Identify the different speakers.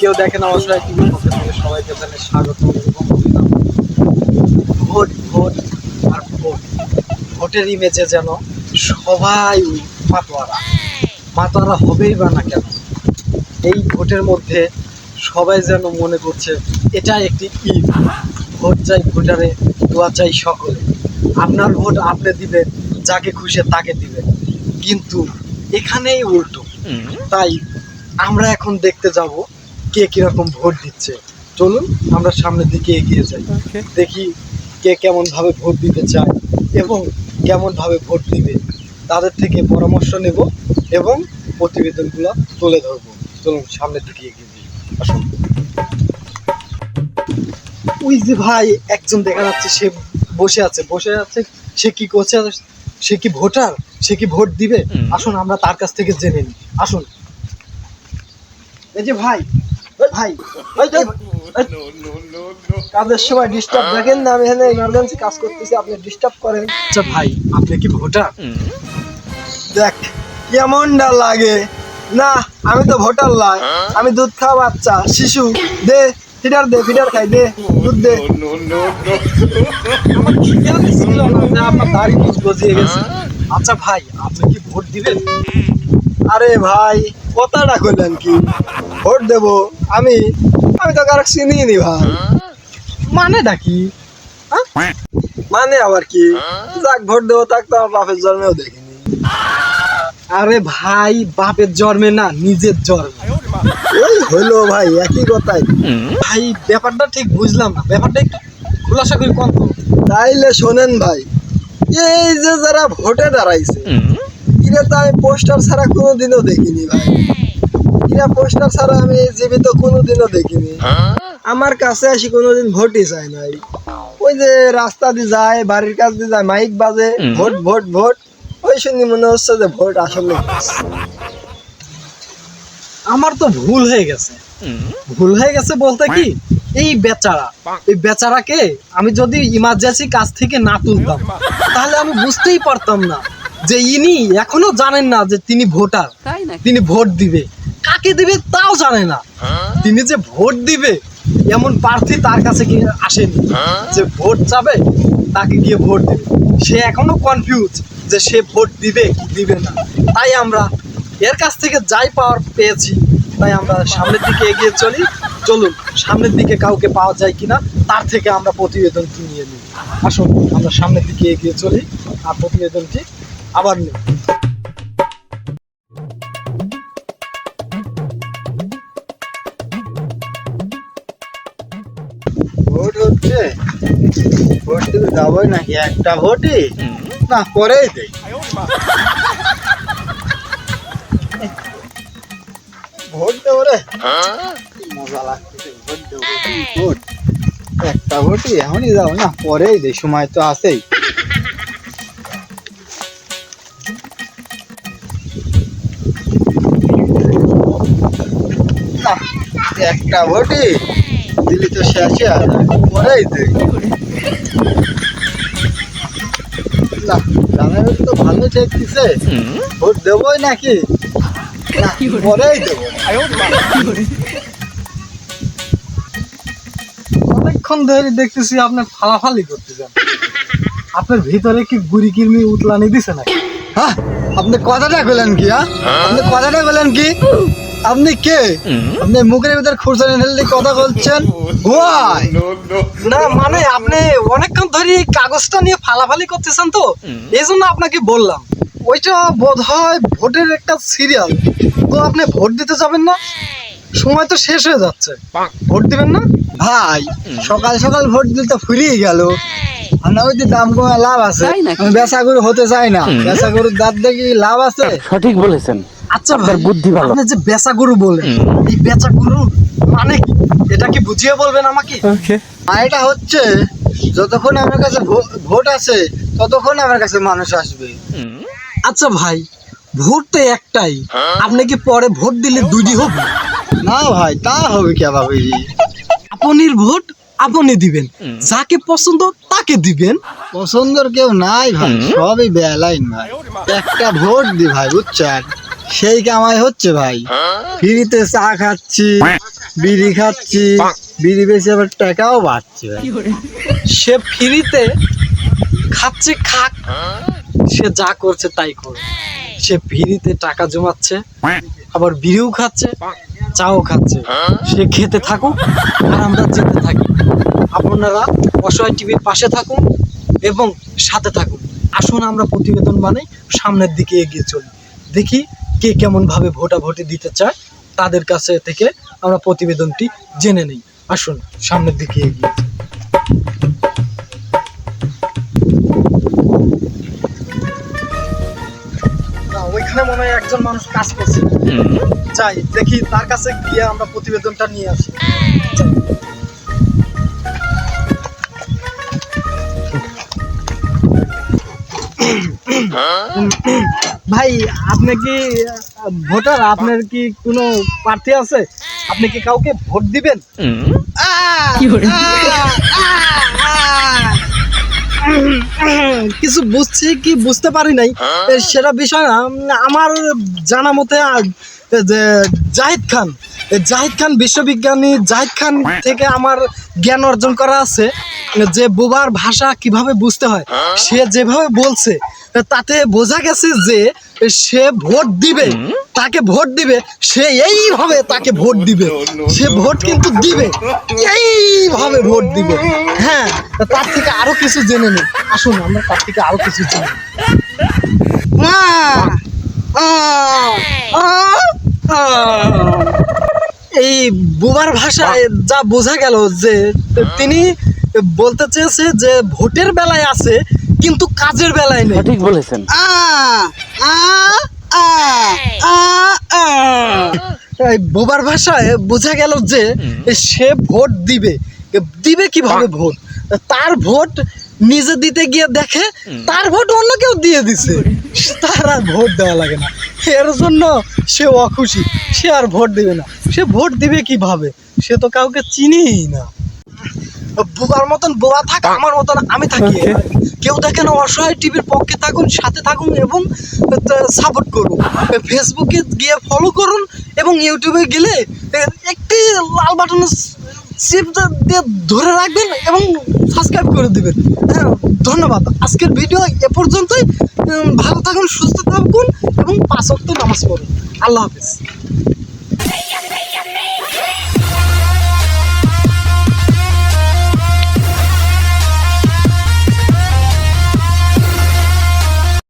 Speaker 1: কেউ দেখেন অবশ্যই টিভি পক্ষ থেকে সবাইকে জানাই স্বাগত ভোট ভোট আর ভোট। ভোটের ইমেজে যেন সবাই মাতোয়ারা। মাতোয়ারা হবেই বা না কেন? এই ভোটের মধ্যে সবাই যেন মনে করছে এটা একটি ঈদ। ভোট চাই ভোটারে দোয়া চাই সকলে। আপনার ভোট আপনি দিবেন যাকে খুশি তাকে দিবেন। কিন্তু এখানেই উল্টো। তাই আমরা এখন দেখতে যাব কে কীরকম ভোট দিচ্ছে। চলুন আমরা সামনের দিকে এগিয়ে যাই। দেখি কে কেমন ভাবে ভোট দিতে চায় এবং কেমন ভাবে ভোট দিবে। তাদের থেকে পরামর্শ নেব এবং প্রতিবেদনগুলো তুলে ধরবো। চলুন সামনের দিকে এগিয়ে যাই। আসুন। ওই যে ভাই একজন দেখা যাচ্ছে সে বসে আছে। বসে আছে সে কি করছে? সে কি ভোটার? সে কি ভোট দিবে? আসুন আমরা তার কাছ থেকে জেনে নিই। আসুন। এই যে ভাই ভাই
Speaker 2: কাজের সময় ডিস্টার্ব দেখেন না আমি এখানে ইমার্জেন্সি কাজ করতেছি আপনি ডিস্টার্ব করেন।
Speaker 1: আচ্ছা ভাই আপনি কি ভোটার?
Speaker 2: দেখ কেমনটা লাগে? না আমি তো ভোটার লাই আমি দুধ খাওয়া বাচ্চা শিশু। দে ফিডার দে ফিডার খাই দে দুধ দে।
Speaker 1: আমার দাড়ি গজিয়ে গেছে। আচ্ছা ভাই আপনি কি ভোট দিবেন?
Speaker 2: আরে ভাই, কথাটা কইলেন কি? ভোট দেব আমি? আমি তো কারও চিনি নি ভাই।
Speaker 1: মানেটা কি?
Speaker 2: মানে আবার কি? যাক, ভোট দেবো তাক তো আমার বাপের জন্মেও দেখিনি।
Speaker 1: আরে ভাই, বাপের জন্মে না, নিজের জন্মে।
Speaker 2: ওই হইল ভাই, একই কথাই।
Speaker 1: ভাই, ব্যাপারটা ঠিক বুঝলাম না। ব্যাপারটা একটু খোলাসা করে কম
Speaker 2: তাইলে শোনেন ভাই, এই যে যারা ভোটে দাঁড়াইছে এরা তো আমি পোস্টার ছাড়া কোনোদিনও দেখিনি ভাই। এরা পোস্টার ছাড়া আমি জীবিত কোনোদিনও দেখিনি। আমার কাছে আসি কোনোদিন ভোটই চায় নাই। ওই যে রাস্তা দিয়ে যায় বাড়ির কাছ দিয়ে যায় মাইক বাজে ভোট ভোট ভোট। ওই শুনি মনে হচ্ছে যে ভোট আসলে
Speaker 1: আমার তো ভুল হয়ে গেছে। ভুল হয়ে গেছে বলতে কি? এই বেচারা এই বেচারাকে আমি যদি ইমার্জেন্সি কাজ থেকে না তুলতাম তাহলে আমি বুঝতেই পারতাম না। যে ইনি এখনও জানেন না যে তিনি ভোটার। তিনি ভোট দিবে। কাকে দিবে তাও জানে না। তিনি যে ভোট দিবে এমন প্রার্থী তার কাছে গিয়ে আসেনি? যে ভোট চাবে তাকে গিয়ে ভোট দেবে। সে এখনও কনফিউজ যে সে ভোট দিবে কি দিবে না। তাই আমরা এর কাছ থেকে যাই পাওয়ার পেয়েছি। তাই আমরা সামনের দিকে এগিয়ে চলি। চলুন সামনের দিকে কাউকে পাওয়া যায় কিনা তার থেকে আমরা প্রতিবেদনটি নিয়ে নিই। আসুন আমরা সামনের দিকে এগিয়ে চলি। আর প্রতিবেদনটি আবার নিই।
Speaker 2: ভোট হচ্ছে? ভোট দিতে যাবোই নাকি? একটা ভোটই? না পরেই দেই। ভোট দেবো রে। মজা লাগতেছে ভোট দেবো। ভোট? একটা ভোটই এখনই যাব। না পরেই দেই সময় তো আছেই। একটা ভোটই দিলি তো শেষে আর পরেই তো ভালো দেখতেছে ভোট দেবই নাকি? না, পরেই দেবো।
Speaker 1: অনেকক্ষণ ধরে দেখতেছি আপনি ফালাফালি করতেছেন। আপনার ভিতরে কি গুড়ি কিরমি উতলানি দিছে নাকি?
Speaker 2: হ্যাঁ? আপনি কথাটা বলেন কি হ্যাঁ? আপনি কথাটা বলেন কি? আপনি কে? আপনি মুখের ভিতর খুরসানি ঢেলে কথা বলছেন?
Speaker 1: না মানে আপনি অনেকক্ষণ ধরে এই কাগজটা নিয়ে ফালাফালি করতেছেন তো? এই জন্য আপনাকে বললাম ওইটা বোধ হয় ভোটের একটা সিরিয়াল। তো আপনি ভোট দিতে যাবেন না? সময় তো শেষ হয়ে যাচ্ছে। ভোট দিবেন না?
Speaker 2: ভাই সকাল সকাল ভোট দিতে ফুরিয়ে গেল। আমরা ওই যে দাম কমে লাভ আছে। আমি বেচা গরু হতে চাই না। বেচা গরুর দাঁত দেখি লাভ আছে?
Speaker 3: সঠিক বলেছেন।
Speaker 1: আচ্ছা
Speaker 3: আপনার
Speaker 1: ভাই,
Speaker 3: বুদ্ধি ভালো।
Speaker 1: আপনি যে বেচা গরু বলেন এই বেচা গরু মানে কি? এটা কি বুঝিয়ে বলবেন আমাকে?
Speaker 2: আর এটা হচ্ছে যতক্ষণ আমার কাছে ভোট আছে ততক্ষণ আমার কাছে মানুষ আসবে।
Speaker 1: আচ্ছা ভাই ভোট তো একটাই। আপনি কি পরে ভোট দিলে দুটি হবে?
Speaker 2: না ভাই তা হবে কে ভাবি
Speaker 1: আপনির ভোট আপনি দিবেন। যাকে পছন্দ তাকে দিবেন।
Speaker 2: পছন্দর কেউ নাই ভাই সবই বেলাইন ভাই। একটা ভোট দি ভাই বুঝছেন? সেই কামাই হচ্ছে ভাই। ফ্রিতে চা খাচ্ছি বিড়ি খাচ্ছি বিড়ি বেশি আবার টাকাও বাড়ছে
Speaker 1: সে ফ্রিতে খাচ্ছে খাক। সে যা করছে তাই করে সে ফ্রিতে টাকা জমাচ্ছে আবার বিড়িও খাচ্ছে। চাও খাচ্ছে। সে খেতে থাকুক আর আমরা যেতে থাকি। আপনারা অসহায় টিভির পাশে থাকুন এবং সাথে থাকুন। আসুন আমরা প্রতিবেদন বানাই, সামনের দিকে এগিয়ে চলি। দেখি কে কেমন ভাবে ভোটাভুটি দিতে চায়, তাদের কাছে থেকে আমরা প্রতিবেদনটি জেনে নেই। আসুন, সামনের দিকে এগিয়ে ওইখানে মনে হয় একজন মানুষ কাজ করছে। যাই দেখি তার কাছে গিয়ে আমরা প্রতিবেদনটা নিয়ে আসি। ভাই আপনি কি ভোটার? আপনার কি কোনো প্রার্থী আছে? আপনি কি কাউকে ভোট দিবেন? কিছু বুঝছি কি বুঝতে পারি নাই সেটা বিষয় না। আমার জানা মতে যে জাহিদ খান জাহিদ খান বিশ্ববিজ্ঞানী, জাহিদ খান থেকে আমার জ্ঞান অর্জন করা আছে। যে বোবার ভাষা কীভাবে বুঝতে হয়, সে যেভাবে বলছে তাতে বোঝা গেছে যে সে ভোট দিবে তাকে ভোট দিবে সে এইভাবে তাকে ভোট দিবে। সে ভোট কিন্তু দিবে এইভাবে ভোট দিবে। হ্যাঁ তার থেকে আরও কিছু জেনে নিই আসুন আমরা তার থেকে আরও কিছু জেনে! আহ! এই বুবার ভাষায় যা বোঝা গেল যে তিনি বলতে চেয়েছে যে ভোটের বেলায় আছে কিন্তু কাজের বেলায় নেই।
Speaker 3: ঠিক বলেছেন।
Speaker 1: আ আ আ আ আ। এই বোবার ভাষায় বোঝা গেল যে সে ভোট দিবে। দিবে কীভাবে ভোট? তার ভোট নিজে দিতে গিয়ে দেখে তার ভোট অন্য কেউ দিয়ে দিছে। তার আর ভোট দেওয়া লাগে না। এর জন্য সে অখুশি। সে আর ভোট দিবে না। সে ভোট দিবে কীভাবে? সে তো কাউকে চিনিই না। বোবার মতন বোবা থাক আমার মতন আমি থাকি। কেউ দেখেন অসহায় টিভির পক্ষে থাকুন সাথে থাকুন এবং সাপোর্ট করুন। ফেসবুকে গিয়ে ফলো করুন এবং ইউটিউবে গেলে একটি লাল বাটন চিপ দিয়ে ধরে রাখবেন এবং সাবস্ক্রাইব করে দেবেন। হ্যাঁ ধন্যবাদ। আজকের ভিডিও এ পর্যন্তই। ভালো থাকুন সুস্থ থাকুন এবং পাঁচ ওয়াক্ত নামাজ পড়ুন। আল্লাহ হাফিজ।